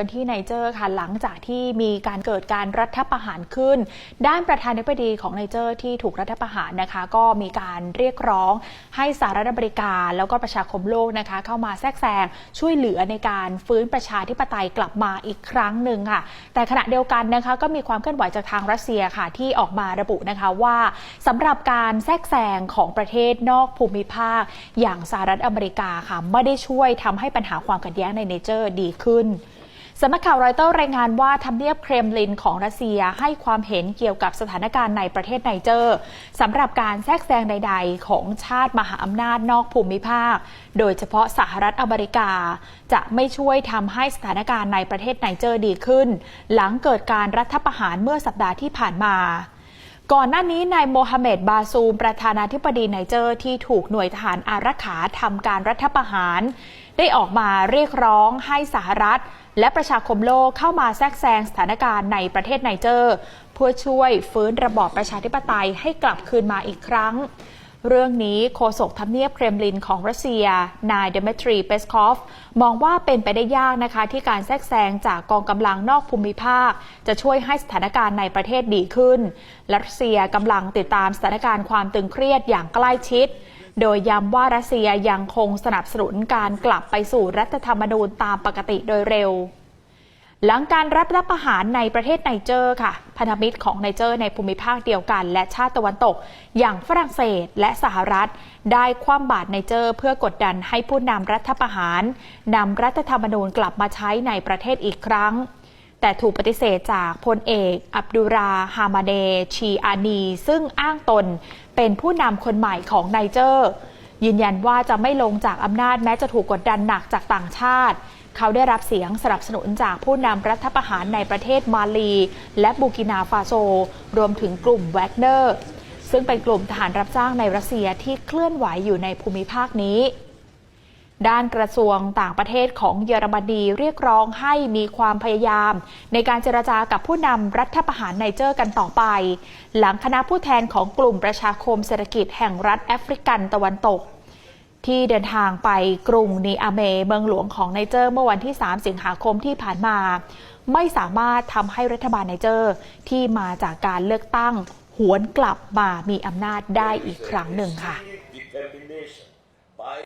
กันที่ไนเจอร์ค่ะหลังจากที่มีการเกิดการรัฐประหารขึ้น ด้านประธานาธิบดีของไนเจอร์ที่ถูกรัฐประหารนะคะก็มีการเรียกร้องให้สหรัฐอเมริกา แล้วก็ประชาคมโลกนะคะเข้ามาแทรกแซงช่วยเหลือในการฟื้นประชาธิปไตยกลับมาอีกครั้งหนึ่งค่ะ แต่ขณะเดียวกันนะคะก็มีความเคลื่อนไหวจากทางรัสเซียค่ะที่ออกมาระบุนะคะว่าสำหรับการแทรกแซงของประเทศนอกภูมิภาค อย่างสหรัฐอเมริกาค่ะไม่ได้ช่วยทำให้ปัญหาความขัดแย้งในไนเจอร์ดีขึ้น สำนักข่าวรอยเตอร์รายงานว่าทำเนียบเครมลินของรัสเซียให้ความเห็นเกี่ยวกับสถานการณ์ในประเทศไนเจอร์สำหรับการแทรกแซงใด ๆ ของชาติมหาอำนาจนอกภูมิภาค โดยเฉพาะสหรัฐอเมริกา จะไม่ช่วยทำให้สถานการณ์ในประเทศไนเจอร์ดีขึ้น หลังเกิดการรัฐประหารเมื่อสัปดาห์ที่ผ่านมา ก่อนหน้านี้นายโมฮัมเหม็ดบาซูม ประธานาธิบดีไนเจอร์ที่ถูกหน่วยทหารอารักขาทำการรัฐประหาร ได้ออกมาเรียกร้องให้สหรัฐ และประชาคมโลกเข้ามาแทรกแซงสถานการณ์ในประเทศไนเจอร์ เพื่อช่วยฟื้นระบอบประชาธิปไตยให้กลับคืนมาอีกครั้ง เรื่องนี้โฆษกทำเนียบเครมลินของรัสเซีย นายเดมทรีเปสคอฟ มองว่าเป็นไปได้ยากนะคะ ที่การแทรกแซงจากกองกำลังนอกภูมิภาค จะช่วยให้สถานการณ์ในประเทศดีขึ้น รัสเซียกำลังติดตามสถานการณ์ความตึงเครียดอย่างใกล้ชิด โดยย้ำว่ารัสเซียยังคงสนับสนุนการกลับไปสู่รัฐธรรมนูญตามปกติโดยเร็ว หลังการรับรัประหารในประเทศไนเจอร์ค่ะ พันธมิตรของไนเจอร์ในภูมิภาคเดียวกัน และชาติตะวันตก อย่างฝรั่งเศสและสหรัฐ ได้คว่ำบาตรไนเจอร์เพื่อกดดันให้ผู้นำรัฐประหารนำรัฐธรรมนูญกลับมาใช้ในประเทศอีกครั้ง แต่ถูกปฏิเสธจากพลเอก อับดุราฮามาเด ชีอานี ซึ่งอ้างตน เป็นผู้นำคนใหม่ของไนเจอร์ ยืนยันว่าจะไม่ลงจากอำนาจแม้จะถูกกดดันหนักจากต่างชาติ เขาได้รับเสียงสนับสนุนจากผู้นำรัฐประหารในประเทศมาลี และบูกินาฟาโซ รวมถึงกลุ่มแวกเนอร์ ซึ่งเป็นกลุ่มทหารรับจ้างในรัสเซียที่เคลื่อนไหวอยู่ในภูมิภาคนี้ ด้านกระทรวงต่างประเทศของเยอรมนีเรียกร้องให้มีความพยายาม ในการเจรจากับผู้นำรัฐประหารไนเจอร์กันต่อไป หลังคณะผู้แทนของกลุ่มประชาคมเศรษฐกิจแห่งรัฐแอฟริกันตะวันตก ที่เดินทางไปกรุงนีอาเมเมืองหลวงของไนเจอร์ เมื่อวันที่ 3 สิงหาคมที่ผ่านมา ไม่สามารถทำให้รัฐบาลไนเจอร์ ที่มาจากการเลือกตั้ง หวนกลับมามีอำนาจได้อีกครั้งหนึ่งค่ะ